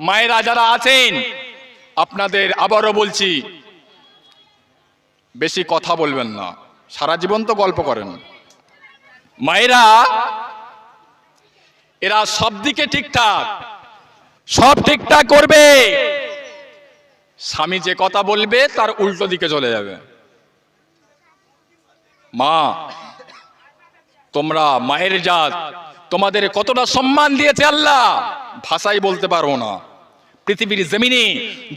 মায়েরা যারা আছেন, আপনাদের আবারও বলছি, বেশি কথা বলবেন না, সারা জীবন তো গল্প করেন। মায়েরা, এরা সব দিকে ঠিকঠাক, সব ঠিকঠাক করবে। স্বামী যে কথা বলবে, তার উল্টো দিকে চলে যাবে। মা, তোমরা মায়ের জাত, তোমাদের কতটা সম্মান দিয়েছে আল্লাহ। ভাষাই বলতে পারব না। পৃথিবীর জমিনে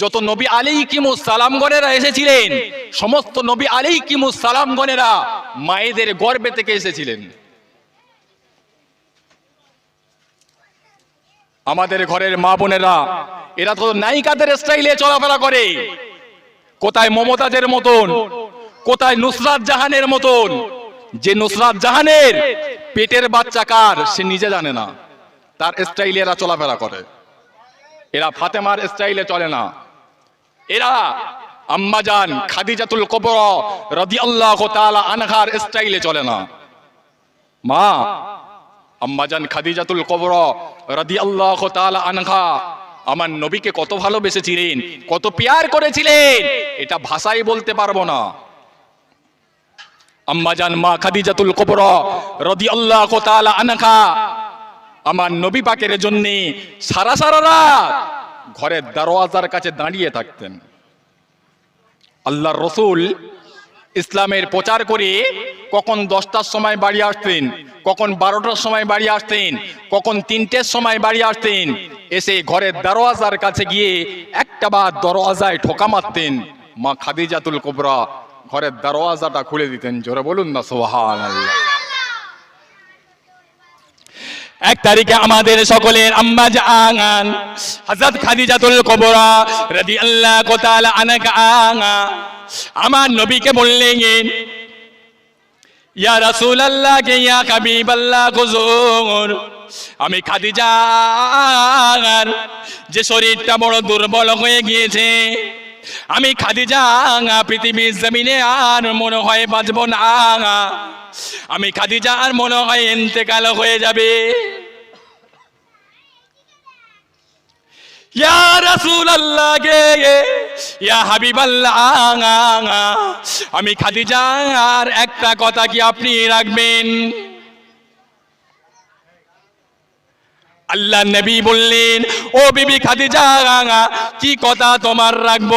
যত নবী আলী কিমু সালামগণেরা এসেছিলেন, সমস্ত নবী আলী কিমু সালামগণেরা মায়েদের গর্বে থেকে এসেছিলেন। আমাদের ঘরের মা বোনেরা, এরা তো নায়িকাদের স্টাইলে চলাফেরা করে। কোথায় মমতাজের মতন, কোথায় নুসরাত জাহানের মতন, যে নুসরাত জাহানের পেটের বাচ্চা কার, সে নিজে জানে না। তার স্টাইলে এরা চলাফেরা করে। এরা ফাতেমার স্টাইলে চলে না। এরা আম্মাজান খাদিজাতুল কবর রাদিয়াল্লাহু তাআলা আনহার স্টাইলে চলে না। মা আম্মাজান খাদিজাতুল কবর রাদিয়াল্লাহু তাআলা আনহা, আমার নবীকে কত ভালোবেসেছিলেন, কত পিয়ার করেছিলেন, এটা ভাষায় বলতে পারব না। আম্মাজান মা খাদিজাতুল কবর রাদিয়াল্লাহু তাআলা আনহা আমার নবী পাকের জন্য সারা সারা রাত ঘরের দরওয়াজার কাছে দাঁড়িয়ে থাকতেন। আল্লাহর রসুল ইসলামের প্রচার করে কখন দশটার সময় বাড়ি আসতেন, কখন বারোটার সময় বাড়ি আসতেন, কখন তিনটের সময় বাড়ি আসতেন, এসে ঘরের দরওয়াজার কাছে গিয়ে একটা বার দরওয়াজায় ঠোকা মারতেন, মা খাদিজাতুল কোবরা। ঘরের দরওয়াজাটা খুলে দিতেন, জোরে বলুন না সোহান আল্লাহ এক তারিখে আমাদের সকলের আম্মা জান হযরত খাদিজাতুল কুবরা রাদিয়াল্লাহু তাআলা আনহা আমার নবীকে বললেন, ইয়া রাসূলুল্লাহ কে ইয়া হাবিবাল্লাহ, হুজুর, আমি খাদিজার যে শরীরটা বড় দুর্বল হয়ে গিয়েছে, আমি খাদিজা পৃথিবীর জমিনে আর মনে হয় বাঁচব না আমি খাদিজা আর মনে হয় এন্তেকাল হয়ে যাবে। ইয়া রাসূলুল্লাহ গে ইয়া হাবিবাল্লাহ আমি খাদিজা আর একটা কথা কি আপনি রাখবেন? আল্লাহ নবী বললেন, ও বিবি খাদিজা কি কথা তোমার রাখব?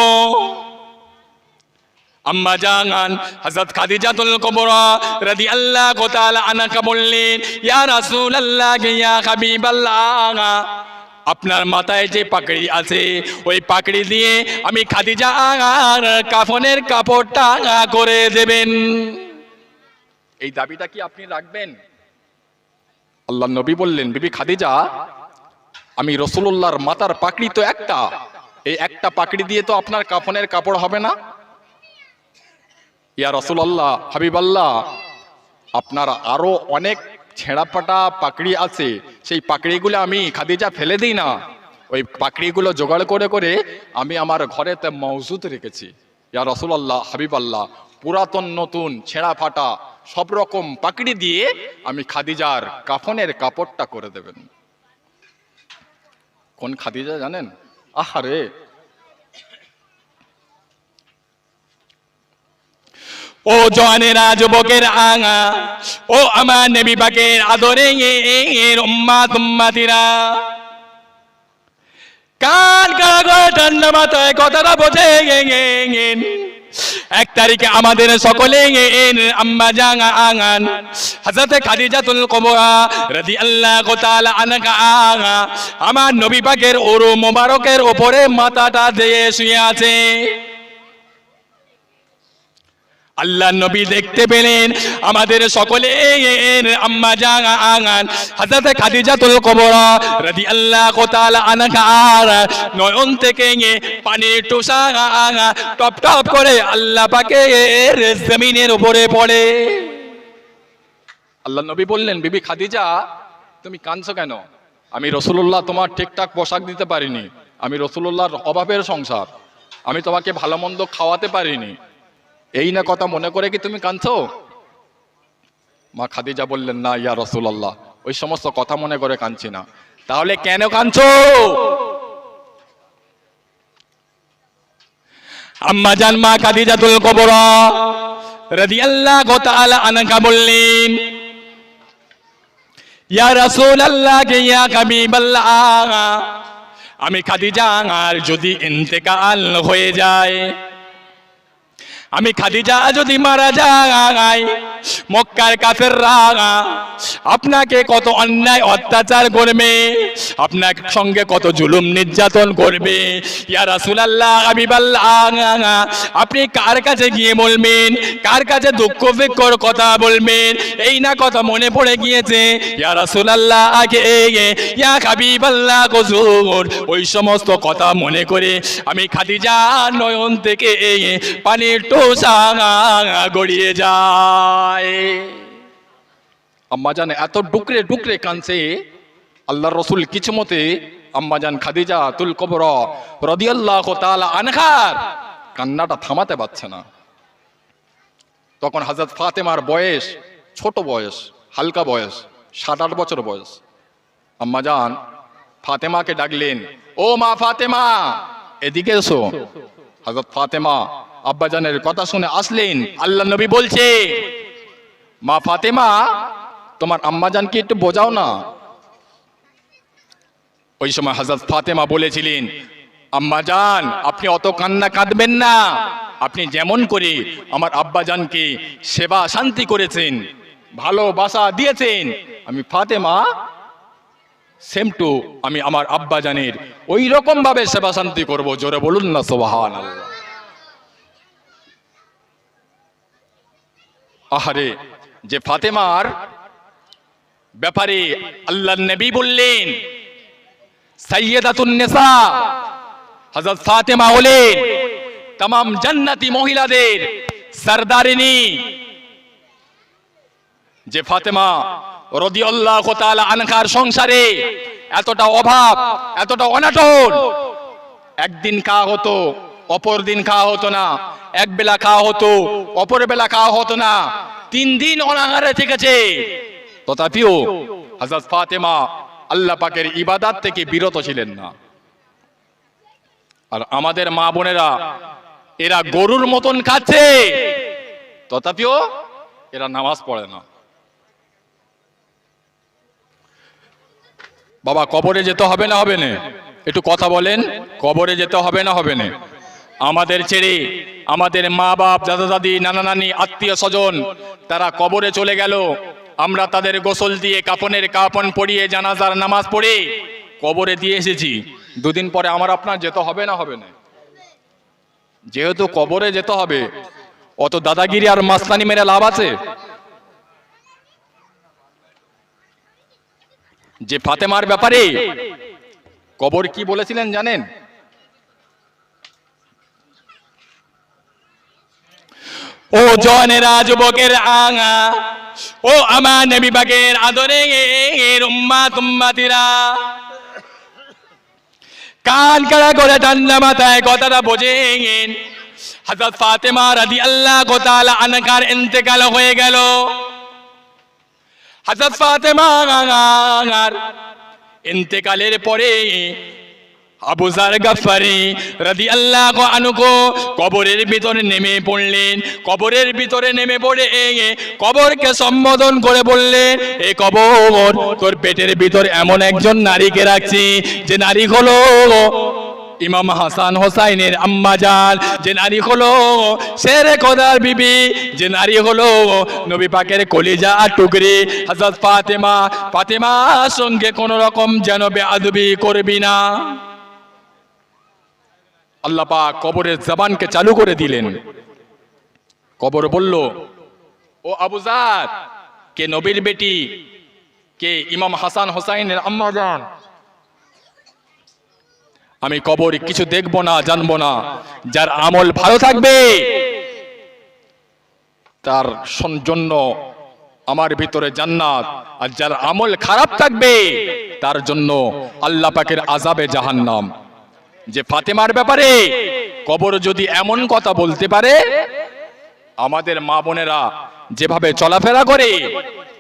আম্মা জান হযরত খাদিজাতুল কুবরা রাদিয়াল্লাহু তাআলা আনহা বললেন, ইয়া রাসূলুল্লাহ, ইয়া হাবিবাল্লাহ আপনার মাথায় যে পাকড়ি আছে, ওই পাকড়ি দিয়ে আমি খাদিজা আর কাফনের কাপড়টা করে দেবেন। এই দাবিটা কি আপনি রাখবেন? আল্লাহ নবী বললেন, বিবি খাদিজা, আমি রসুল্লাহর মাতার পাকড়ি তো একটা। এই একটা পাকড়ি দিয়ে তো আপনার কাফনের কাপড় হবে না? ইয়া রসুল্লাহ হাবিবাল্লাহ, আপনার আরও অনেক ছেঁড়াপাটা পাকড়ি আছে। সেই পাকড়িগুলো আমি খাদিজা ফেলে দিই না। ওই পাকড়িগুলো জোগাড় করে করে আমি আমার ঘরেতে মজুদ রেখেছি। ইয়া রসুলাল্লাহ হাবিব আল্লাহ পুরাতন, নতুন, ছেঁড়া ফাটা, সব রকম পাকড়ি দিয়ে আমি খাদিজার কাফনের কাপড়টা করে দেবেন। কোন খাদিজা জানেন? আহারে ও জওয়ানেরা যুবকের আঙা, ও আমার নবী পাকের আদরে উম্মাত উম্মাতিরা। কান কারা করে ঠান্ডা মাথায় কথাটা বোঝে? এক তারিখে আমাদের সকলে আম্মা জাঙা আঙান। হযরতে খাদিজাতুল কুবরা রাদিয়াল্লাহু তাআলা আনহা আমার নবী পাকের ওরু মোবারকের উপরে মাথাটা দিয়ে শুয়ে আছে। আল্লাহ নবী দেখতে পেলেন। আমাদের সকলে আম্মা আঙান, হযরত খাদিজাতুল কুবরা রাদিয়াল্লাহু তাআলা আনহা নয়ন থেকে পানির টুসা টপ টপ করে আল্লাহ পাকের জমিনের উপরে পড়ে। আল্লাহ নবী বললেন, বিবি খাদিজা, তুমি কাঁদছো কেন? আমি রসুল্লাহ তোমার ঠিকঠাক পোশাক দিতে পারিনি। আমি রসুল্লাহর অভাবের সংসার। আমি তোমাকে ভালো মন্দ খাওয়াতে পারিনি। এই না কথা মনে করে কি তুমি কাঁদছ? মা খাদিজা বললেন, না, ইয়া রসুলাল্লাহ। ওই সমস্ত কথা মনে করে কাঁদছি না। তাহলে কেন কাঁদছ? আম্মা জান, মা খাদিজা তুল কবর রাদিয়াল্লাহ তাআলা আনকা বললেন, ইয়া রাসূলুল্লাহ ইয়া হাবিবাল্লাহ। আমি খাদিজা আর যদি ইন্তেকাল হয়ে যায় আমি খাদিজা যদি মারা যাই মক্কার কাফের আপনাকে কত অন্যায় অত্যাচার করবে, আপনার সঙ্গে কত জুলুম নির্যাতন করবে। ইয়া রাসূলুল্লাহ, হাবিবাল্লাহ, আপনি কার কাছে গিয়ে বলবেন, কার কাছে দুঃখ বিক্ষর কথা বলবেন? এই না কথা মনে পড়ে গিয়েছে, ইয়া রাসূলুল্লাহ, আগে ইয়া হাবিবাল্লাহ হুজুর ওই সমস্ত কথা মনে করে আমি খাদিজা নয়ন থেকে পানির গড়িয়ে যায়। আম্মাজান এত ডুকরে ডুকরে কানছে আল্লাহ রসুল কিছু মতে আম্মাজান খাদিজা তুল কবর রদিয়াল্লাহ কান্নাটা থামাতে পারছে না। তখন হাজরত ফাতেমার বয়স ছোট বয়স, হালকা বয়স, সাত আট বছর বয়স। আম্মাজান ফাতেমাকে ডাকলেন, ও মা ফাতেমা, এদিকে এসো। হজরত ফাতেমা আব্বাজানের কথা শুনে আসলেন। আল্লাহ নবী বলছে, মা ফাতেমা, তোমার আম্মাজানকে একটু বোঝাও না। ওই সময় হজরত ফাতেমা বলেছিলেন, আম্মাজান, আপনি অত কান্না কাঁদবেন না। আপনি যেমন করে আমার আব্বাজানকে সেবা শান্তি করেছেন, ভালোবাসা দিয়েছেন, আমি ফাতেমা সেম টু আমি আমার আব্বাজানের ওই রকম ভাবে সেবা শান্তি করব। জোরে বলুন না সোবাহান আল্লাহ আহারে, যে ফাতেমার ব্যাপারে আল্লাহ নবী বললেন হজরত ফাতেমা হলেন তাম মহিলাদের যে ফাতেমা আনকার সংসারে এতটা অভাব, এতটা অনাটন, একদিন কা হতো অপর দিন কা হতো না এক বেলা খাওয়া হতো অপর বেলা খাওয়া হতো না। তিন দিন অনাহারে থেকেছে। তথাপিও হযরত ফাতেমা আল্লাহ পাকের ইবাদাত থেকে বিরত ছিলেন না। আর আমাদের মা বোনেরা, এরা গরুর মতন খাচ্ছে। তথাপিও এরা নামাজ পড়ে না। বাবা, কবরে যেতে হবে না হবে না? একটু কথা বলেন, কবরে যেতে হবে না হবে না? আমাদের ছেড়ে আমাদের মা বাপ দাদা দাদি নানা নানি আত্মীয় স্বজন তারা কবরে চলে গেল। আমরা তাদের গোসল দিয়ে কাপনের কাপন পরিয়ে জানাজার নামাজ পড়ে কবরে দিয়ে এসেছি। দুদিন পরে আমার আপনার যেতে হবে না হবে না? যেহেতু কবরে যেতে হবে, অত দাদাগিরি আর মাস্তানি মেরে লাভ আছে? যে ফাতেমার ব্যাপারে কবর কি বলেছিলেন জানেন? ও জনেরা যুবকের আঙা। ও আমার নবী বাগের আদরে উম্মা তুম্মাতিরা। কান কাড়া করে ঠান্ডা মাথায় কথাটা বোঝেন। হযরত ফাতেমা আল্লাহ তাআলা আনহার ইন্তেকাল হয়ে গেল। হযরত ফাতেমা ইন্তেকালের পরে আবু জার গাফারি রাদি আল্লাহ আনুকো কবরের ভিতরে নেমে পড়লেন। কবরের ভিতরে নেমে পড়ে কবরকে সম্বোধন করে বললেন, এ কবর, তোর পেটের ভিতর এমন একজন নারীকে রাখছি, যে নারী হলো ইমাম হাসান হোসাইনের আম্মা জান, যে নারী হলো শেরে খোদার বিবি, যে নারী হলো নবী পাকের কলিজা আর টুকরি। হযরত ফাতেমা, ফাতেমার সঙ্গে কোন রকম যেন বেআদবি করবি না। আল্লাহ পাক কবরের জবানকে চালু করে দিলেন। কবর বলল, ও আবুজার কে নবীর বেটি, কে ইমাম হাসান হোসাইনের আম্মা জান? আমি কবর কিছু দেখব না, জানব না। যার আমল ভালো থাকবে, তার জন্য আমার ভিতরে জান্নাত। আর যার আমল খারাপ থাকবে, তার জন্য আল্লাহ পাকের আজাবে জাহান্নাম। যে ফাতেমার ব্যাপারে কবর যদি এমন কথা বলতে পারে, আমাদের মা বোনেরা যেভাবে চলাফেরা করে,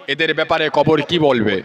এদের ব্যাপারে কবর কি বলবে?